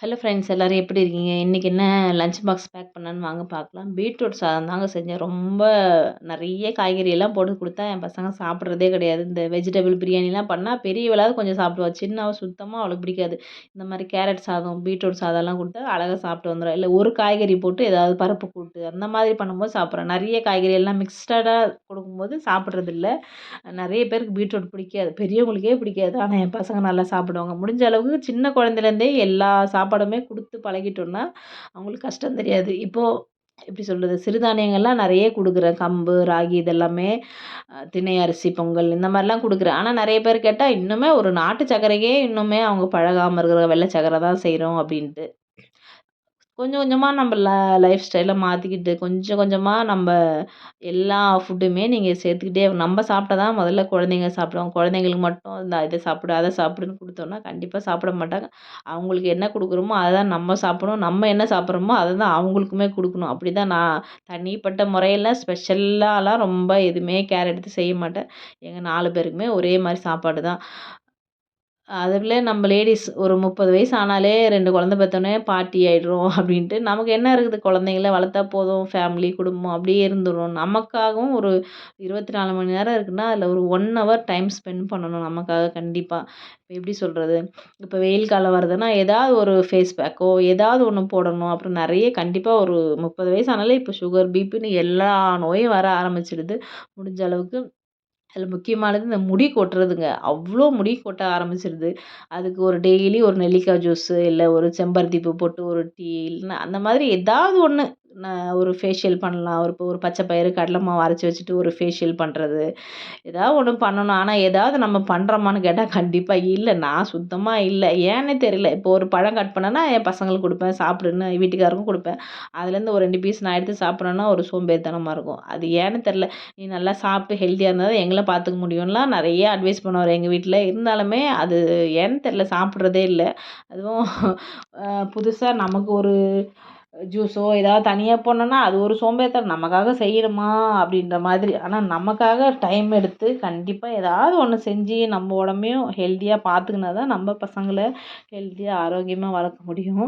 Hello friends எல்லோரும் எப்படி இருக்கீங்க? இன்றைக்கி என்ன லஞ்ச் பாக்ஸ் பேக் பண்ணான்னு வாங்க பார்க்கலாம். பீட்ரூட் சாதம் தாங்க செஞ்சேன். ரொம்ப நிறைய காய்கறியெல்லாம் போட்டு கொடுத்தா என் பசங்க சாப்பிட்றதே கிடையாது. இந்த வெஜிடபிள் பிரியாணிலாம் பண்ணால் பெரியவளாவது கொஞ்சம் சாப்பிடுவா. சின்னவ சுத்தமாக அவளுக்கு பிடிக்காது. இந்த மாதிரி கேரட் சாதம் பீட்ரூட் சாதம்லாம் கொடுத்தா அழகாக சாப்பிட்டு வந்துடும் இல்லை ஒரு காய்கறி போட்டு ஏதாவது பருப்பு கூட்டு அந்த மாதிரி பண்ணும்போது சாப்பிட்றேன். நிறைய காய்கறி எல்லாம் மிக்ஸ்டடாக கொடுக்கும்போது சாப்பிட்றதில்ல. நிறைய பேருக்கு பீட்ரூட் பிடிக்காது. பெரியவங்களுக்கே பிடிக்காது. ஆனால் என் பசங்க நல்லா சாப்பிடுவாங்க. முடிஞ்ச அளவுக்கு சின்ன குழந்தைலேருந்தே எல்லா சாப்பிட்டு சாப்பாடுமே கொடுத்து பழகிட்டோன்னா அவங்களுக்கு கஷ்டம் தெரியாது. இப்போது எப்படி சொல்கிறது சிறுதானியங்கள்லாம் நிறைய கொடுக்குறேன். கம்பு ராகி இதெல்லாமே தினை அரிசி பொங்கல் இந்த மாதிரிலாம் கொடுக்குறேன். ஆனால் நிறைய பேர் கேட்டால் இன்னுமே ஒரு நாட்டு சர்க்கரைக்கே இன்னுமே அவங்க பழகாமல் இருக்கிற வெள்ளை சக்கரை தான் செய்கிறோம் அப்படின்ட்டு. கொஞ்சம் கொஞ்சமாக நம்ம ல லைஃப் ஸ்டைலை மாற்றிக்கிட்டு கொஞ்சம் கொஞ்சமாக நம்ம எல்லா ஃபுட்டுமே நீங்கள் சேர்த்துக்கிட்டே நம்ம சாப்பிட்டா தான் முதல்ல குழந்தைங்க சாப்பிடுவாங்க. குழந்தைங்களுக்கு மட்டும் இந்த இதை சாப்பிடு அதை சாப்பிடுன்னு கொடுத்தோன்னா கண்டிப்பாக சாப்பிட மாட்டாங்க. அவங்களுக்கு என்ன கொடுக்குறோமோ அதை தான் நம்ம சாப்பிடணும். நம்ம என்ன சாப்பிட்றோமோ அதை தான் அவங்களுக்குமே கொடுக்கணும். அப்படி தான் நான் தனிப்பட்ட முறையில் ஸ்பெஷலாலாம் ரொம்ப எதுவுமே கேர் எடுத்து செய்ய மாட்டேன். எங்கள் நாலு பேருக்குமே ஒரே மாதிரி சாப்பாடு தான். அதுக்குள்ளே நம்ம லேடிஸ் ஒரு முப்பது வயசு ஆனாலே ரெண்டு குழந்த பெற்றோன்னே பாட்டி ஆகிடுறோம் அப்படின்ட்டு நமக்கு என்ன இருக்குது? குழந்தைங்கள வளர்த்தா போதும் ஃபேமிலி குடும்பம் அப்படியே இருந்துடும் நமக்காகவும் ஒரு இருபத்தி நாலு மணி நேரம் இருக்குன்னா அதில் ஒரு ஒன் ஹவர் டைம் ஸ்பெண்ட் பண்ணணும் நமக்காக கண்டிப்பாக இப்போ எப்படி சொல்கிறது இப்போ வெயில் காலம் வருதுன்னா ஏதாவது ஒரு ஃபேஸ் பேக்கோ ஏதாவது ஒன்று போடணும். அப்புறம் நிறைய கண்டிப்பாக ஒரு முப்பது வயசு ஆனாலே இப்போ சுகர் பிபின்னு எல்லா நோயும் வர ஆரம்பிச்சிடுது. முடிஞ்ச அளவுக்கு அதில் முக்கியமானது இந்த முடி கொட்டுறதுங்க. அவ்வளோ முடி கொட்ட ஆரம்பிச்சிருது. அதுக்கு ஒரு டெய்லி ஒரு நெல்லிக்காய் ஜூஸு இல்லை ஒரு செம்பருத்தி பூ போட்டு ஒரு டீ இல்லைன்னா அந்த மாதிரி ஏதாவது ஒன்று ஒரு ஃபேஷியல் பண்ணலாம். ஒரு இப்போ ஒரு பச்சை பயிறு கடலை மாவு அரைச்சி வச்சுட்டு ஒரு ஃபேஷியல் பண்ணுறது ஏதாவது ஒன்று பண்ணணும். ஆனால் ஏதாவது நம்ம பண்ணுறோமான்னு கேட்டால் கண்டிப்பாக இல்லை. நான் சுத்தமாக இல்லை. ஏன்னே தெரியல. இப்போ ஒரு பழம் கட் பண்ணேன்னா என் பசங்களுக்கு கொடுப்பேன். சாப்பிடுன்னு வீட்டுக்காருக்கும் கொடுப்பேன். அதுலேருந்து ஒரு ரெண்டு பீஸ் நான் எடுத்து சாப்பிட்றேன்னா ஒரு சோம்பேறித்தனமாக இருக்கும். அது ஏன்னு தெரில நீ நல்லா சாப்பிட்டு ஹெல்த்தியாக இருந்தால் தான் எங்களை பார்த்துக்க முடியும்லாம் நிறைய அட்வைஸ் பண்ணுவார் எங்கள் வீட்டில். இருந்தாலுமே அது ஏன்னு தெரில சாப்பிட்றதே இல்லை. அதுவும் புதுசாக நமக்கு ஒரு ஜூஸோ ஏதாவது தனியாக போனோன்னா அது ஒரு சோம்பேறித்தனம். நமக்காக செய்யணுமா? அப்படின்ற மாதிரி. ஆனால் நமக்காக டைம் எடுத்து கண்டிப்பாக ஏதாவது ஒன்று செஞ்சு நம்ம உடம்பையும் ஹெல்த்தியாக பார்த்துக்கினா தான் நம்ம பசங்களை ஹெல்த்தியாக ஆரோக்கியமாக வளர்க்க முடியும்.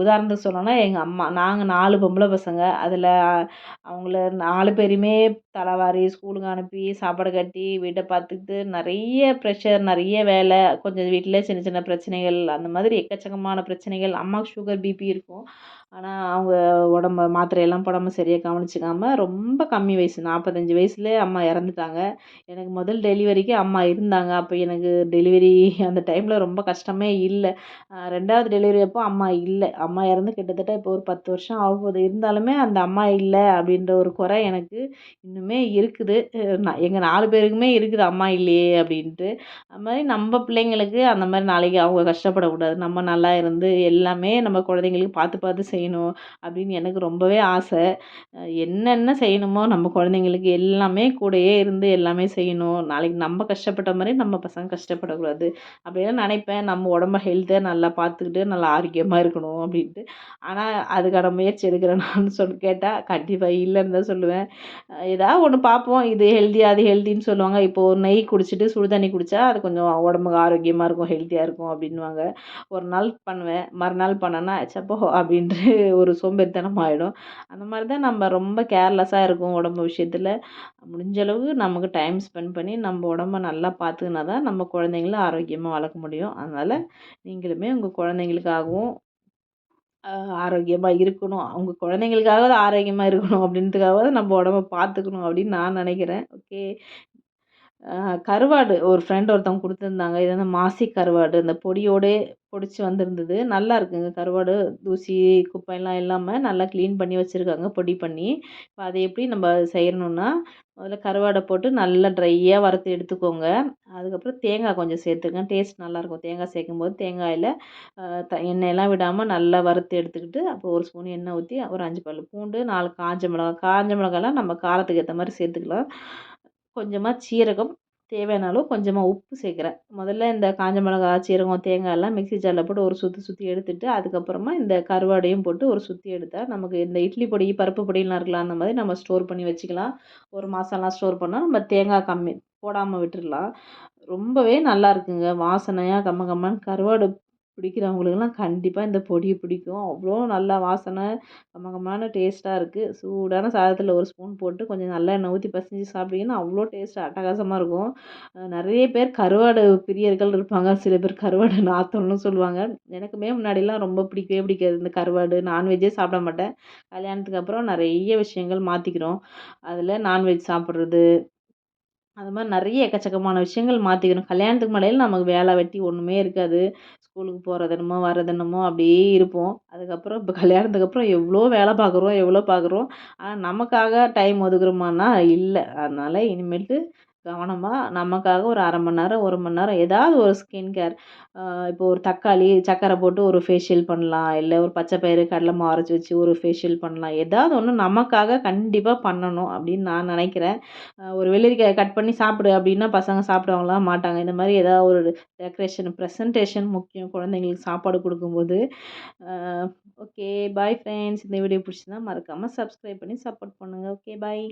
உதாரணத்துக்கு சொல்லணும்னா எங்கள் அம்மா நாங்கள் நாலு பொம்பளை பசங்க. அதில் அவங்கள நாலு பேரையுமே தலைவாரி ஸ்கூலுக்கு அனுப்பி சாப்பாடு கட்டி வீட்டை பார்த்துக்கிட்டு நிறைய ப்ரெஷர் நிறைய வேலை கொஞ்சம் வீட்டில் சின்ன சின்ன பிரச்சனைகள் அந்த மாதிரி எக்கச்சக்கமான பிரச்சனைகள். அம்மாவுக்கு சுகர் பிபி இருக்கும். ஆனால் அவங்க உடம்ப மாத்திரையெல்லாம் போடாமல் சரியாக கவனிச்சிக்காமல் ரொம்ப கம்மி வயசு. நாற்பத்தஞ்சி வயசுலேயே அம்மா இறந்துட்டாங்க. எனக்கு முதல் டெலிவரிக்கு அம்மா இருந்தாங்க. அப்போ எனக்கு டெலிவரி அந்த டைமில் ரொம்ப கஷ்டமே இல்லை. ரெண்டாவது டெலிவரி அப்போ அம்மா இல்லை. அம்மா இறந்து கிட்டத்தட்ட இப்போ ஒரு பத்து வருஷம் ஆகுது இருந்தாலுமே அந்த அம்மா இல்லை அப்படின்ற ஒரு குறை எனக்கு இன்னுமே இருக்குது. நான் எங்கள் நாலு பேருக்குமே இருக்குது. அம்மா இல்லையே அப்படின்ட்டு. அது மாதிரி நம்ம பிள்ளைங்களுக்கு அந்த மாதிரி நாளைக்கு அவங்க கஷ்டப்படக்கூடாது. நம்ம நல்லா இருந்து எல்லாமே நம்ம குழந்தைங்களுக்கு பார்த்து பார்த்து செய்ய செய்யணும் அப்படின்னு எனக்கு ரொம்பவே ஆசை. என்னென்ன செய்யணுமோ நம்ம குழந்தைங்களுக்கு எல்லாமே கூடயே இருந்து எல்லாமே செய்யணும். நாளைக்கு நம்ம கஷ்டப்பட்ட மாதிரி நம்ம பசங்க கஷ்டப்படக்கூடாது. அப்படின்னு நினைப்பேன். நம்ம உடம்ப ஹெல்த்தை நல்லா பார்த்துக்கிட்டு நல்லா ஆரோக்கியமாக இருக்கணும் அப்படின்ட்டு. ஆனால் அதுக்கான முயற்சி எடுக்கிறேன்னு சொல்லி கேட்டால் கண்டிப்பாக இல்லைன்னு தான் சொல்லுவேன். ஏதாவது ஒன்று பார்ப்போம். இது ஹெல்தி அது ஹெல்தின்னு சொல்லுவாங்க. இப்போது நெய் குடிச்சிட்டு சுடு தண்ணி குடித்தா அது கொஞ்சம் உடம்புக்கு ஆரோக்கியமாக இருக்கும் ஹெல்த்தியாக இருக்கும் அப்படின்வாங்க ஒரு நாள் பண்ணுவேன். மறுநாள் பண்ணேன்னா சப்போ அப்படின்ட்டு ஒரு சோம்பேறித்தனம் ஆகிடும் அந்த மாதிரி தான் நம்ம ரொம்ப கேர்லெஸ்ஸாக இருக்கும் உடம்பு விஷயத்தில். முடிஞ்சளவு நமக்கு டைம் ஸ்பெண்ட் பண்ணி நம்ம உடம்ப நல்லா பார்த்துக்கினா தான் நம்ம குழந்தைங்கள ஆரோக்கியமாக வளர்க்க முடியும். அதனால் நீங்களுமே உங்கள் குழந்தைங்களுக்காகவும் ஆரோக்கியமாக இருக்கணும். அவங்க குழந்தைங்களுக்காகவாது ஆரோக்கியமாக இருக்கணும் அப்படின்றதுக்காகவாது நம்ம உடம்ப பார்த்துக்கணும் அப்படின்னு நான் நினைக்கிறேன். ஓகே. கருவாடு ஒரு ஃப்ரெண்ட் ஒருத்தவங்க கொடுத்துருந்தாங்க. இது வந்து மாசி கருவாடு. இந்த பொடியோடே பிடிச்சி வந்திருந்தது. நல்லா இருக்குங்க. கருவாடு தூசி குப்பையெல்லாம் இல்லாமல் நல்லா க்ளீன் பண்ணி வச்சுருக்காங்க. பொடி பண்ணி. இப்போ அதை எப்படி நம்ம செய்யணுன்னா முதல்ல கருவாடை போட்டு நல்லா ட்ரையாக வறுத்து எடுத்துக்கோங்க. அதுக்கப்புறம் தேங்காய் கொஞ்சம் சேர்த்துக்கங்க. டேஸ்ட் நல்லாயிருக்கும் தேங்காய் சேர்க்கும்போது தேங்காயில் த எண்ணெயெல்லாம் விடாமல் நல்லா வறுத்து எடுத்துக்கிட்டு அப்புறம் ஒரு ஸ்பூன் எண்ணெய் ஊற்றி ஒரு அஞ்சு பல் பூண்டு நாலு காஞ்ச மிளகா காஞ்ச மிளகாலாம் நம்ம காரத்துக்கு ஏற்ற மாதிரி சேர்த்துக்கலாம். கொஞ்சமாக சீரகம் தேவையான அளவு கொஞ்சமாக உப்பு சேர்க்குறேன் முதல்ல இந்த காஞ்ச மிளகா சீரகம் தேங்காய் எல்லாம் மிக்ஸி ஜாரில் போட்டு ஒரு சுற்றி சுற்றி எடுத்துட்டு அதுக்கப்புறமா இந்த கருவாடையும் போட்டு ஒரு சுற்றி எடுத்தால் நமக்கு இந்த இட்லி பொடி பருப்பு பொடியெலாம் இருக்கலாம் அந்த மாதிரி நம்ம ஸ்டோர் பண்ணி வச்சுக்கலாம். ஒரு மாதம்லாம் ஸ்டோர் பண்ணால் நம்ம தேங்காய் கம்மி போடாமல் விட்டுடலாம் ரொம்பவே நல்லா இருக்குங்க. வாசனையாக கம்ம கம்மன் கருவாடு பிடிக்கிறவங்களுக்குலாம் கண்டிப்பாக இந்த பொடி பிடிக்கும். அவ்வளோ நல்லா வாசனை கமகமான டேஸ்ட்டாக இருக்குது சூடான சாதத்தில் ஒரு ஸ்பூன் போட்டு கொஞ்சம் நல்லெண்ணெய் ஊற்றி பிசைஞ்சி சாப்பிட்டீங்கன்னா அவ்வளோ டேஸ்ட் அட்டகாசமாக இருக்கும். நிறைய பேர் கருவாடு பிரியர்கள் இருப்பாங்க. சில பேர் கருவாடு நாத்தம்னு சொல்லுவாங்க. எனக்குமே முன்னாடிலாம் ரொம்ப பிடிக்கவே பிடிக்காது இந்த கருவாடு. நான்வெஜ்ஜே சாப்பிட மாட்டேன். கல்யாணத்துக்கு அப்புறம் நிறைய விஷயங்கள் மாற்றிக்கிறோம் அதில் நான்வெஜ் சாப்பிட்றது அது மாதிரி நிறைய எக்கச்சக்கமான விஷயங்கள் மாற்றிக்கணும் கல்யாணத்துக்கு முன்னாடியெல்லாம் நமக்கு வேலை வெட்டி ஒன்றுமே இருக்காது. ஸ்கூலுக்கு போகிறது என்னமோ வர்றது என்னமோ அப்படியே இருப்போம். அதுக்கப்புறம் இப்போ கல்யாணத்துக்கு அப்புறம் எவ்வளோ வேலை பார்க்குறோம் எவ்வளோ பார்க்குறோம். ஆனால் நமக்காக டைம் ஒதுக்குறோமான்னா இல்லை. அதனால் இனிமேட்டு கவனமாக நமக்காக ஒரு அரை மணி நேரம் ஒரு மணி நேரம் ஏதாவது ஒரு ஸ்கின் கேர் இப்போ ஒரு தக்காளி சக்கரை போட்டு ஒரு ஃபேஷியல் பண்ணலாம். இல்லை ஒரு பச்சை பயிறு கடலை மாவு வச்சு ஒரு ஃபேஷியல் பண்ணலாம். ஏதாவது ஒன்று நமக்காக கண்டிப்பாக பண்ணணும் அப்படின்னு நான் நினைக்கிறேன். ஒரு வெள்ளரிக்காயை கட் பண்ணி சாப்பிடு அப்படின்னா பசங்க சாப்பிடுவாங்களா மாட்டாங்க. இந்த மாதிரி ஏதாவது ஒரு டெக்கரேஷன் ப்ரெசன்டேஷன் முக்கியம். குழந்தைங்களுக்கு சாப்பாடு கொடுக்கும்போது. ஓகே பாய் ஃப்ரெண்ட்ஸ் இந்த வீடியோ பிடிச்சிருந்தா மறக்காமல் சப்ஸ்கிரைப் பண்ணி சப்போர்ட் பண்ணுங்கள் ஓகே பாய்